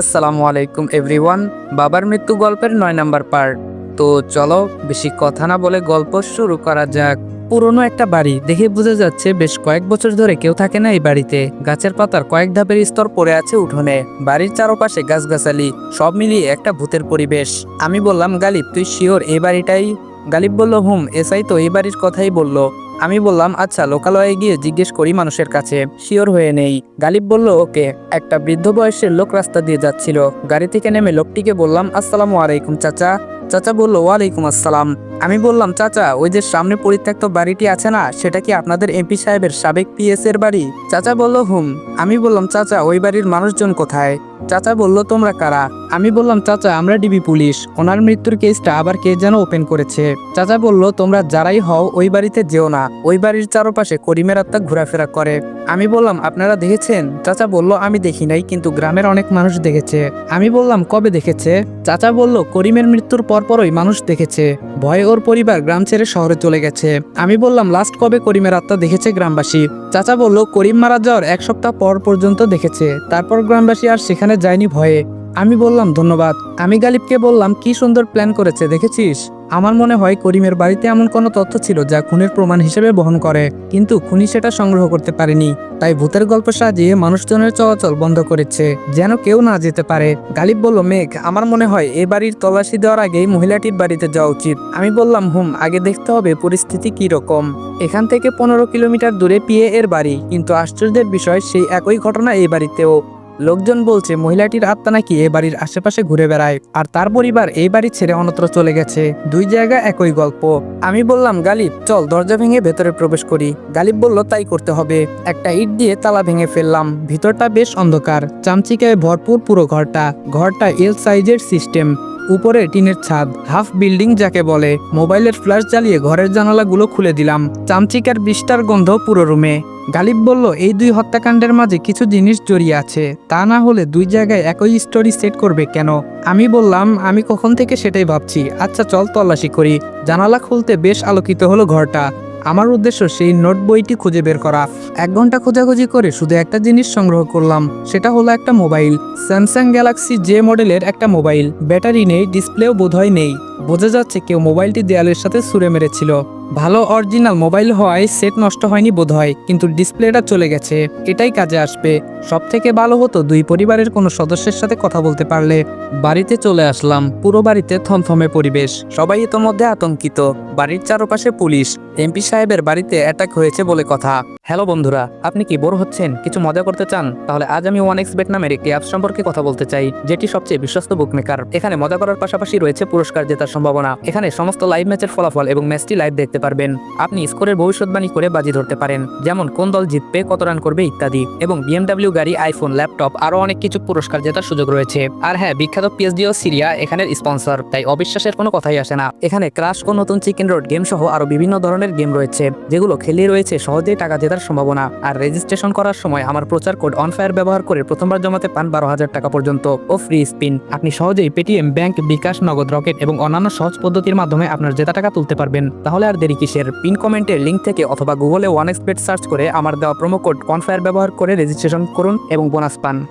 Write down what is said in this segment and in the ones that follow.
আসসালামু আলাইকুম, এভরিওয়ান। বাবার মৃত্যু গল্পের নয় নাম্বার পার্ট। তো চলো, বেশি কথা না বলে গল্প শুরু করা যাক। পুরনো একটা বাড়ি দেখে বোঝা যাচ্ছে বেশ কয়েক বছর ধরে কেউ থাকে না এই বাড়িতে। গাছের পাতার কয়েক ধাপের স্তর পড়ে আছে উঠোনে। বাড়ির চারপাশে গাছগাছালি, সব মিলিয়ে একটা ভূতের পরিবেশ। আমি বললাম, গালিব, তুই শিওর এই বাড়িটাই গালিব বলল, হুম, এসআই তো এই বাড়ির কথাই বলল। আমি বললাম আচ্ছা লোকালয়ে গিয়ে জিজ্ঞেস করি মানুষের কাছে, শিওর হয়ে নেই। গালিব বলল, ওকে। একটা বৃদ্ধ বয়সের লোক রাস্তা দিয়ে যাচ্ছিল। গাড়ি থেকে নেমে লোকটিকে বললাম, আসসালামু আলাইকুম, চাচা। চাচা বলল, ওয়ালাইকুম আসসালাম। আমি বললাম, চাচা, ওই যে সামনে পরিত্যক্ত বাড়িটি আছে না, সেটা কি আপনাদের এমপি সাহেবের সাবেক পিএস এর বাড়ি? চাচা বলল, হুম। আমি বললাম, চাচা, ওই বাড়ির মানুষজন কোথায়? চাচা বলল, তোমরা কারা? আমি বললাম, চাচা, আমরা ডিবি পুলিশ। ওনার মৃত্যুর কেসটা আবার কে যেন ওপেন করেছে? চাচা বলল, তোমরা যারাই হও, ওই বাড়িতে যেও না। ওই বাড়ির চারপাশে করিমের আত্মা ঘোরাফেরা করে। আমি বললাম, আপনারা দেখেছেন? চাচা বলল, আমি দেখি নাই, কিন্তু গ্রামের অনেক মানুষ দেখেছে। আমি বললাম, কবে দেখেছে? চাচা বলল, করিমের মৃত্যুর পরপরই মানুষ দেখেছে। ভয়ে ওর পরিবার গ্রাম ছেড়ে শহরে চলে গেছে। আমি বললাম, লাস্ট কবে করিমের আত্মা দেখেছে গ্রামবাসী? চাচা বলল, করিম মারা যাওয়ার এক সপ্তাহ পর পর্যন্ত দেখেছে। তারপর গ্রামবাসী আর সেখানে যায়নি ভয়ে। আমি বললাম, ধন্যবাদ। আমি গালিবকে বললাম, কি সুন্দর প্ল্যান করেছে, দেখেছিস? আমার মনে হয় করিমের বাড়িতে এমন কোনো তথ্য ছিল যা খুনের প্রমাণ হিসেবে বহন করে। কিন্তু খুনি সেটা সংগ্রহ করতে পারেনি। তাই ভূতের গল্প সাজিয়ে মানুষজনের চলাচল বন্ধ করেছে, যেন কেউ না যেতে পারে। গালিব বলল, মেঘ, আমার মনে হয় এ বাড়ির তল্লাশি দেওয়ার আগেই মহিলাটির বাড়িতে যাওয়া উচিত। আমি বললাম, হুম, আগে দেখতে হবে পরিস্থিতি কি রকম এখান থেকে পনেরো কিলোমিটার দূরে পিয়ে এর বাড়ি, কিন্তু আশ্চর্যের বিষয় সেই একই ঘটনা এই বাড়িতেও। লোকজন বলছে, মহিলাটির আত্মা নাকি এ বাড়ির আশেপাশে ঘুরে বেড়ায়, আর তার পরিবার এই বাড়ি ছেড়ে অন্যত্র চলে গেছে। দুই জায়গা একই গল্প। আমি বললাম, গালিব, চল দরজা ভেঙে ভেতরে প্রবেশ করি। গালিব বলল, তাই করতে হবে। একটা ইট দিয়ে তালা ভেঙে ফেললাম। ভিতরটা বেশ অন্ধকার। চামচিকায় ভরপুর পুরো ঘরটা। ঘরটা এল সাইজের সিস্টেম উপরে টিনের ছাদ, হাফ বিল্ডিং যাকে বলে। মোবাইলের ফ্ল্যাশ জ্বালিয়ে ঘরের জানালাগুলো খুলে দিলাম। চামচিকার বিষ্টার গন্ধ পুরো রুমে। গালিব বলল, এই দুই হত্যাকাণ্ডের মাঝে কিছু জিনিস জড়িয়ে আছে। তা না হলে দুই জায়গায় একই স্টোরি সেট করবে কেন? আমি বললাম, আমি কখন থেকে সেটাই ভাবছি। আচ্ছা চল তল্লাশি করি। জানালা খুলতে বেশ আলোকিত হলো ঘরটা। আমার উদ্দেশ্য সেই নোট বইটি খুঁজে বের করা। এক ঘণ্টা খোঁজাখুঁজি করে শুধু একটা জিনিস সংগ্রহ করলাম, সেটা হলো একটা মোবাইল। স্যামসাং গ্যালাক্সি জে মডেলের একটা মোবাইল। ব্যাটারি নেই, ডিসপ্লেও বোধহয় নেই। বোঝা যাচ্ছে কেউ মোবাইলটি দেয়ালের সাথে ছুঁড়ে মেরেছিল। ভালো অরিজিনাল মোবাইল হওয়ায় সেট নষ্ট হয়নি বোধহয়, কিন্তু ডিসপ্লেটা চলে গেছে। এটাই কাজে আসবে। সব থেকে ভালো হতো দুই পরিবারের কোনো সদস্যের সাথে কথা বলতে পারলে। বাড়িতে চলে আসলাম, পুরো বাড়িতে থমথমে পরিবেশ। সবাই ইতোমধ্যে আতঙ্কিত। বাড়ির চারপাশে পুলিশ। এমপি সাহেবের বাড়িতে অ্যাটাক হয়েছে বলে কথা। হ্যালো বন্ধুরা, আপনি কি বোর হচ্ছেন? কিছু মজা করতে চান? তাহলে আজ আমি ওয়ান এক্স বেট নামের একটি অ্যাপ সম্পর্কে কথা বলতে চাই, যেটি সবচেয়ে বিশ্বস্ত বুকমেকার এখানে মজা করার পাশাপাশি রয়েছে পুরস্কার জেতার সম্ভাবনা। এখানে সমস্ত লাইভ ম্যাচের ফলাফল এবং ম্যাচটি লাইভ দেখতে পারবেন। আপনি স্কোরের ভবিষ্যৎবাণী করে বাজি ধরতে পারেন। যেমন, কোন দল জিতবে, কত রান করবে ইত্যাদি। এবং বিএমডাব্লিউ গাড়ি, আইফোন, ল্যাপটপ, আরও অনেক কিছু পুরস্কার জেতার সুযোগ রয়েছে। আর হ্যাঁ বিখ্যাত পিএসডি ও সিরিয়া এখানের স্পন্সর। তাই অবিশ্বাসের কোনো কথাই আসে না। এখানে ক্রাশ ও নতুন চিকেন রোড গেম সহ আরও বিভিন্ন ধরনের গেম রয়েছে, যেগুলো খেলে রয়েছে সহজেই টাকা জেতার সম্ভাবনা। আর রেজিস্ট্রেশন করার সময় আমার প্রচার কোড অনফায়ার ব্যবহার করে প্রথমবার জমাতে পান বারো হাজার টাকা পর্যন্ত। ও ফ্রি স্পিন। আপনি সহজেই পেটিএম, ব্যাংক, বিকাশ, নগদ রকেট এবং অন্যান্য সহজ পদ্ধতির মাধ্যমে আপনার জেতা টাকা তুলতে পারবেন। তাহলে আর দেরি কিসের? পিন কমেন্টের লিঙ্ক থেকে অথবা গুগলে ওয়ান এক্সপেট সার্চ করে আমার দেওয়া প্রোমো কোড কনফায়ার ব্যবহার করে রেজিস্ট্রেশন করুন এবং বোনাস পান।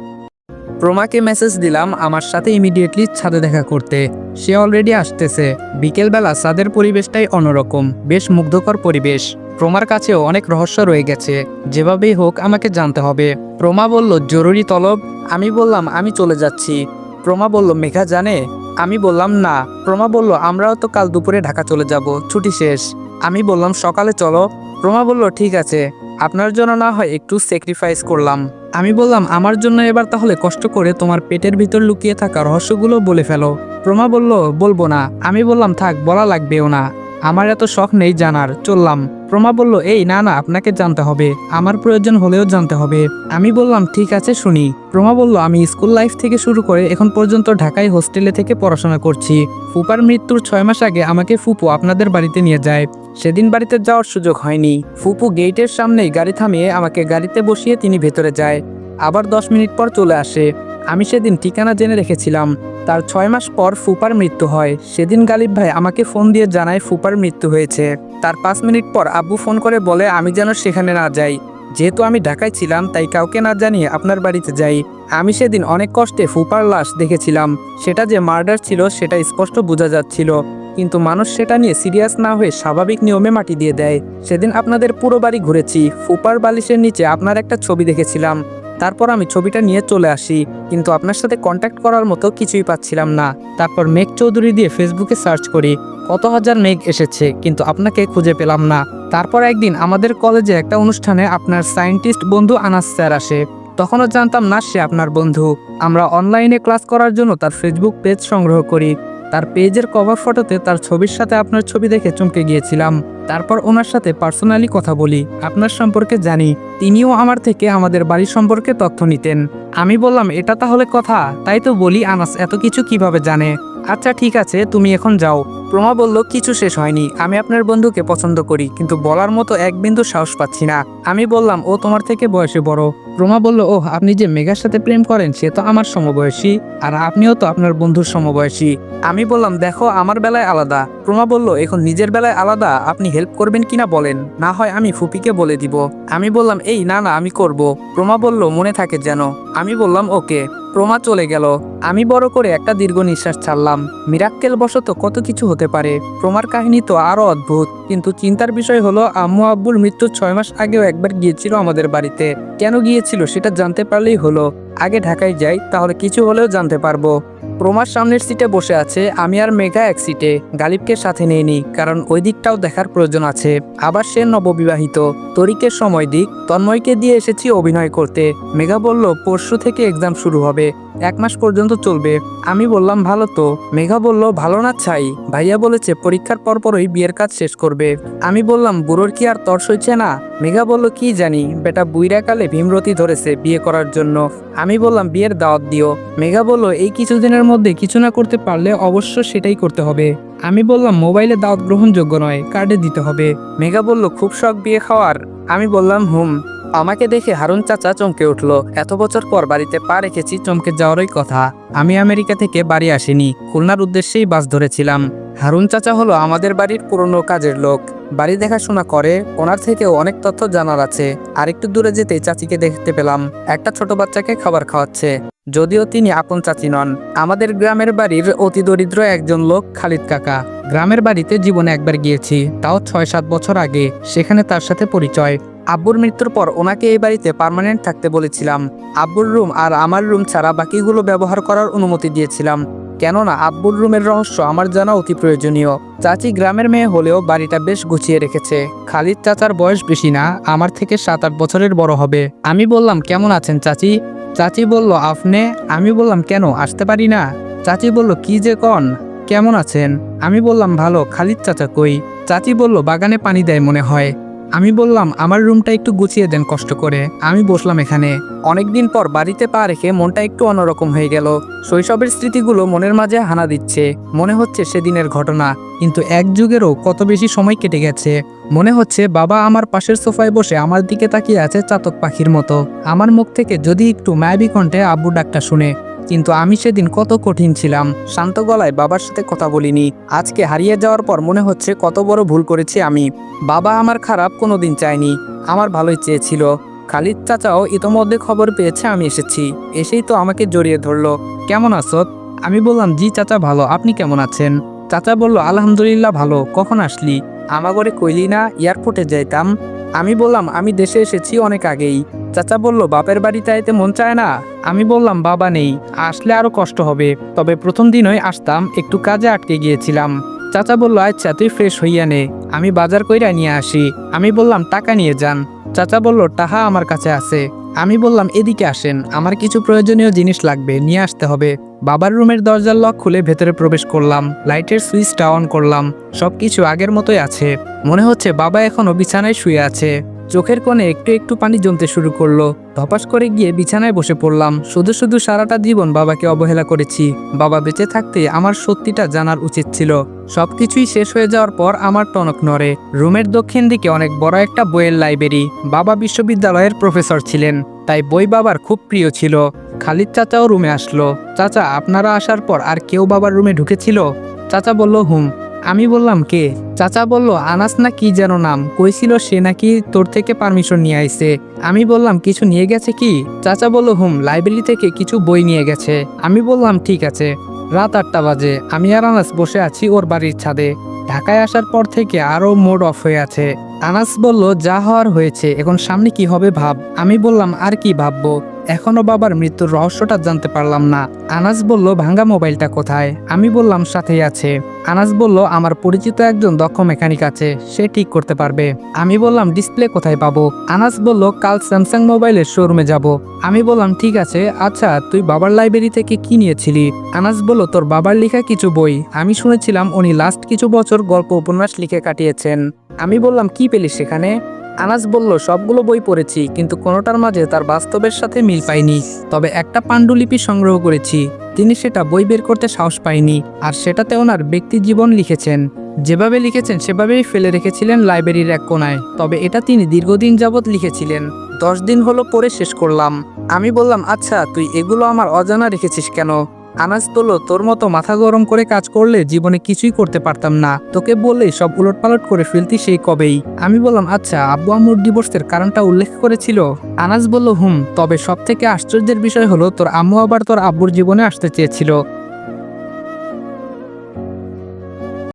প্রোমাকে মেসেজ দিলাম আমার সাথে ইমিডিয়েটলি ছাদে দেখা করতে। সে অলরেডি আসতেছে। বিকেলবেলা ছাদের পরিবেশটাই অন্যরকম। বেশ মুগ্ধকর পরিবেশ। প্রমার কাছেও অনেক রহস্য রয়ে গেছে। যেভাবেই হোক আমাকে জানতে হবে। প্রমা বলল, জরুরি তলব? আমি বললাম, আমি চলে যাচ্ছি। প্রমা বলল, মেঘা জানে? আমি বললাম, না। প্রমা বলল, আমরাও তো কাল দুপুরে ঢাকা চলে যাব। ছুটি শেষ। আমি বললাম, সকালে চলো। রোমা বলল, ঠিক আছে। আপনার জন্য না হয় একটু স্যাক্রিফাইস করলাম। আমি বললাম, আমার জন্য এবার তাহলে কষ্ট করে তোমার পেটের ভিতর লুকিয়ে থাকা রহস্যগুলো বলে ফেলো। রোমা বলল, বলব না। আমি বললাম, থাক, বলা লাগবেও না। আমার এত শখ নেই জানার, চললাম। প্রমা বলল, এই, না না, আপনাকে জানতে হবে। আমার প্রয়োজন হলেও জানতে হবে। আমি বললাম, ঠিক আছে, শুনি। প্রমা বলল, আমি স্কুল লাইফ থেকে শুরু করে এখন পর্যন্ত ঢাকায় হোস্টেলে থেকে পড়াশোনা করছি। ফুপার মৃত্যুর ছয় মাস আগে আমাকে ফুপু আপনাদের বাড়িতে নিয়ে যায়। সেদিন বাড়িতে যাওয়ার সুযোগ হয়নি। ফুপু গেটের সামনেই গাড়ি থামিয়ে আমাকে গাড়িতে বসিয়ে তিনি ভেতরে যায়। আবার দশ মিনিট পর চলে আসে। আমি সেদিন ঠিকানা জেনে রেখেছিলাম। তার ছয় মাস পর ফুপার মৃত্যু হয়। সেদিন গালিব ভাই আমাকে ফোন দিয়ে জানায় ফুপার মৃত্যু হয়েছে। তার পাঁচ মিনিট পর আব্বু ফোন করে বলে, আমি যেন সেখানে না যাই। যেহেতু আমি ঢাকায় ছিলাম, তাই কাউকে না জানিয়ে আপনার বাড়িতে যাই। আমি সেদিন অনেক কষ্টে ফুপার লাশ দেখেছিলাম। সেটা যে মার্ডার ছিল, সেটা স্পষ্ট বোঝা যাচ্ছিল। কিন্তু মানুষ সেটা নিয়ে সিরিয়াস না হয়ে স্বাভাবিক নিয়মে মাটি দিয়ে দেয়। সেদিন আপনাদের পুরো বাড়ি ঘুরেছি। ফুপার বালিশের নিচে আপনার একটা ছবি দেখেছিলাম। তারপর আমি ছবিটা নিয়ে চলে আসি, কিন্তু আপনার সাথে কন্ট্যাক্ট করার মতো কিছুই পাচ্ছিলাম না। তারপর মেঘ চৌধুরী দিয়ে ফেসবুকে সার্চ করি, কত হাজার মেঘ এসেছে, কিন্তু আপনাকে খুঁজে পেলাম না। তারপর একদিন আমাদের কলেজে একটা অনুষ্ঠানে আপনার সায়েন্টিস্ট বন্ধু আনাস স্যার আসে। তখনও জানতাম না সে আপনার বন্ধু। আমরা অনলাইনে ক্লাস করার জন্য তার ফেসবুক পেজ সংগ্রহ করি। তার পেজের কভার ফটোতে তার ছবির সাথে আপনার ছবি দেখে চমকে গিয়েছিলাম। তারপর ওনার সাথে পার্সোনালি কথা বলি। আপনার সম্পর্কে জানি। তিনিও আমার থেকে আমাদের বাড়ি সম্পর্কে তথ্য নিতেন। আমি বললাম, এটা তাহলে কথা? তাই তো বলি, আনাস এত কিছু কীভাবে জানে? আচ্ছা ঠিক আছে, তুমি এখন যাও। প্রমা বলল, কিছু শেষ হয়নি। আমি আপনার বন্ধুকে পছন্দ করি, কিন্তু বলার মতো এক বিন্দু সাহস পাচ্ছি না। আমি বললাম, ও তোমার থেকে বয়সে বড়। প্রমা বলল ও আপনি যে মেঘার সাথে প্রেম করেন, সে তো আমার সমবয়সী, আর আপনিও তো আপনার বন্ধুর সমবয়সী। আমি বললাম, দেখো, আমার বেলায় আলাদা। প্রমা বলল, এখন নিজের বেলায় আলাদা? আপনি হেল্প করবেন কিনা বলেন? না হয় আমি ফুপিকে বলে দিব। আমি বললাম, এই, না না, আমি করব। প্রমা বলল, মনে থাকে যেন। আমি বললাম, ওকে। প্রমা চলে গেল। আমি বড় করে একটা দীর্ঘ নিঃশ্বাস ছাড়লাম। মিরাক্কেল বশত কত কিছু হতে পারে? প্রমার কাহিনী তো আরও অদ্ভুত। কিন্তু চিন্তার বিষয় হলো, আম্মু আব্বুর মৃত্যুর ছয় মাস আগেও একবার গিয়েছিল আমাদের বাড়িতে। কেন গিয়েছিল সেটা জানতে পারলেই হলো। আগে ঢাকায় যাই, তাহলে কিছু হলেও জানতে পারব। প্রমার সামনের সিটে বসে আছে আমি আর মেঘা এক সিটে, গালিবকে সাথে নিয়ে নিই, কারণ ওই দিকটাও দেখার প্রয়োজন আছে। আবার সে নববিবাহিত। তরিকের সময় দিক, তন্ময়কে দিয়ে এসেছি অভিনয় করতে। মেঘা বলল, পরশু থেকে এক্সাম শুরু হবে। এক মাস পর্যন্ত চলবে। আমি বললাম, ভালো তো। মেঘা বলল, ভালো না, ছাই। ভাইয়া বলেছে, পরীক্ষার পরপরই বিয়ের কাজ শেষ করবে। আমি বললাম, বুড়োর কি আর তর সইছে না? মেঘা বলল, কি জানি, বেটা বুইরা কালে ভীমরতি ধরেছে বিয়ে করার জন্য। আমি বললাম, বিয়ের দাওয়াত দিও। মেঘা বলল, এই কিছুদিনের মধ্যে কিছু না করতে পারলে অবশ্য সেটাই করতে হবে। আমি বললাম, মোবাইলে দাওয়াত গ্রহণযোগ্য নয়, কার্ডে দিতে হবে। মেঘা বলল, খুব শখ বিয়ে খাওয়ার। আমি বললাম, হুম। আমাকে দেখে হারুন চাচা চমকে উঠল। এত বছর পর বাড়িতে পা রেখেছি, চমকে যাওয়ারই কথা। আমি আমেরিকা থেকে বাড়ি আসিনি, খুলনার উদ্দেশ্যেই বাস ধরেছিলাম। হারুন চাচা হলো আমাদের বাড়ির পুরনো কাজের লোক। বাড়ি দেখাশোনা করে, ওনার থেকেও অনেক তথ্য জানার আছে। আর একটু দূরে যেতেই চাচিকে দেখতে পেলাম। একটা ছোট বাচ্চাকে খাবার খাওয়াচ্ছে। যদিও তিনি আপন চাচি নন। আমাদের গ্রামের বাড়ির অতি দরিদ্র একজন লোক খালিদ কাকা। গ্রামের বাড়িতে জীবনে একবার গিয়েছি, তাও ছয় সাত বছর আগে। সেখানে তার সাথে পরিচয়। আব্বুর মৃত্যুর পর ওনাকে এই বাড়িতে পার্মানেন্ট থাকতে বলেছিলাম। আব্বুর রুম আর আমার রুম ছাড়া বাকিগুলো ব্যবহার করার অনুমতি দিয়েছিলাম। কেননা আব্বুর রুমের রহস্য আমার জানা অতি প্রয়োজনীয়। চাচি গ্রামের মেয়ে হলেও বাড়িটা বেশ গুছিয়ে রেখেছে। খালিদ চাচার বয়স বেশি না, আমার থেকে সাত আট বছরের বড় হবে। আমি বললাম, কেমন আছেন চাচি? চাচি বলল, আপনি? আমি বললাম, কেন, আসতে পারি না? চাচি বলল, কি যে কন? কেমন আছেন? আমি বললাম, ভালো, খালিদ চাচা কই? চাচি বলল, বাগানে পানি দেয় মনে হয়। আমি বললাম, আমার রুমটা একটু গুছিয়ে দেন কষ্ট করে। আমি বসলাম এখানে। অনেকদিন পর বাড়িতে পা রেখে মনটা একটু অন্যরকম হয়ে গেল। শৈশবের স্মৃতিগুলো মনের মাঝে হানা দিচ্ছে। মনে হচ্ছে সেদিনের ঘটনা, কিন্তু এক যুগেরও কত বেশি সময় কেটে গেছে। মনে হচ্ছে বাবা আমার পাশের সোফায় বসে আমার দিকে তাকিয়ে আছে চাতক পাখির মতো। আমার মুখ থেকে যদি একটু মায়াবী কণ্ঠে আব্বু ডাকটা শুনে কিন্তু আমি সেদিন কত কঠিন ছিলাম। শান্ত গলায় বাবার সাথে কথা বলিনি। আজকে হারিয়ে যাওয়ার পর মনে হচ্ছে কত বড় ভুল করেছি আমি। বাবা আমার খারাপ কোনোদিন চায়নি। আমার ভালোই চেয়েছিল। খালিদ চাচাও ইতোমধ্যে খবর পেয়েছে আমি এসেছি। এসেই তো আমাকে জড়িয়ে ধরলো। কেমন আছো? আমি বললাম, জি চাচা, ভালো। আপনি কেমন আছেন? চাচা বলল, আলহামদুলিল্লাহ, ভালো। কখন আসলি? আমাগরে কইলি না, এয়ারপোর্টে যাইতাম। আমি বললাম, আমি দেশে এসেছি অনেক আগেই। চাচা বলল, বাপের বাড়িতে আইতে মন চায় না। আমি বললাম, বাবা নেই, আসলে আরও কষ্ট হবে। তবে প্রথম দিনই আসতাম, একটু কাজে আটকে গিয়েছিলাম। চাচা বলল আচ্ছা তুই ফ্রেশ হইয়া নে, আমি বাজার কইরা নিয়ে আসি। আমি বললাম, টাকা নিয়ে যান। চাচা বলল, টাহা আমার কাছে আছে। আমি বললাম, এদিকে আসেন, আমার কিছু প্রয়োজনীয় জিনিস লাগবে, নিয়ে আসতে হবে। বাবার রুমের দরজার লক খুলে ভেতরে প্রবেশ করলাম, লাইটের সুইচটা অন করলাম সব কিছু আগের মতোই আছে। মনে হচ্ছে বাবা এখনও বিছানায় শুয়ে আছে। চোখের কোণে একটু একটু পানি জমতে শুরু করল। ধপাস করে গিয়ে বিছানায় বসে পড়লাম। শুধু শুধু সারাটা জীবন বাবাকে অবহেলা করেছি। বাবা বেঁচে থাকতে আমার সত্যিটা জানার উচিত ছিল। সবকিছুই শেষ হয়ে যাওয়ার পর আমার টনক নড়ে। রুমের দক্ষিণ দিকে অনেক বড় একটা বইয়ের লাইব্রেরি। বাবা বিশ্ববিদ্যালয়ের প্রফেসর ছিলেন, তাই বই বাবার খুব প্রিয় ছিল। খালিদ চাচাও রুমে আসলো। চাচা, আপনারা আসার পর আর কেউ বাবার রুমে ঢুকেছিল? চাচা বলল, হুম। আমি বললাম, কে? চাচা বলল, আনাস না কি যেন নাম। কইছিল সে নাকি তোর থেকে পারমিশন নিয়ে আইছে। আমি বললাম, কিছু নিয়ে গেছে কি? চাচা বলল, হুম, লাইব্রেরি থেকে কিছু বই নিয়ে গেছে। আমি বললাম, ঠিক আছে। রাত আটটা বাজে। আমি আর আনাস বসে আছি ওর বাড়ির ছাদে। ঢাকায় আসার পর থেকে আরও মোড অফ হয়ে আছে। আনাস বলল, যা হওয়ার হয়েছে, এখন সামনে কি হবে ভাব? আমি বললাম, আর কি ভাববো? এখনও বাবার মৃত্যুর রহস্যটা জানতে পারলাম না। আনাস বলল, ভাঙ্গা মোবাইলটা কোথায়? আমি বললাম, সাথেই আছে। আনাস বলল, আমার পরিচিত একজন দক্ষ মেকানিক আছে, সে ঠিক করতে পারবে। আমি বললাম, ডিসপ্লে কোথায় পাবো? আনাস বলল, কাল স্যামসাং মোবাইলের শোরুমে যাব। আমি বললাম, ঠিক আছে আচ্ছা তুই বাবার লাইব্রেরি থেকে কি নিয়েছিলি? আনাস বলল, তোর বাবার লেখা কিছু বই। আমি শুনেছিলাম, উনি লাস্ট কিছু বছর গল্প উপন্যাস লিখে কাটিয়েছেন। আমি বললাম, কি পেলি সেখানে? আনাস বলল, সবগুলো বই পড়েছি, কিন্তু কোনোটার মাঝে তার বাস্তবের সাথে মিল পাইনি। তবে একটা পাণ্ডুলিপি সংগ্রহ করেছি। তিনি সেটা বই বের করতে সাহস পায়নি, আর সেটাতে ওনার ব্যক্তি জীবন লিখেছেন। যেভাবে লিখেছেন, সেভাবেই ফেলে রেখেছিলেন লাইব্রেরির এক কোনায়। তবে এটা তিনি দীর্ঘদিন যাবৎ লিখেছিলেন। দশ দিন হলো পড়ে শেষ করলাম। আমি বললাম আচ্ছা তুই এগুলো আমার অজানা রেখেছিস কেন? আনাস তোলো, তোর মতো মাথা গরম করে কাজ করলে জীবনে কিছুই করতে পারতাম না। তোকে বললেই সব উলটপালট করে ফেলতি সেই কবেই। আমি বললাম আচ্ছা আব্বু আম্মুর ডিভোর্সের কারণটা উল্লেখ করেছিল? আনাজ বলল, হুম, তবে সব থেকে আশ্চর্যের বিষয় হলো, তোর আম্মু আবার তোর আব্বুর জীবনে আসতে চেয়েছিল।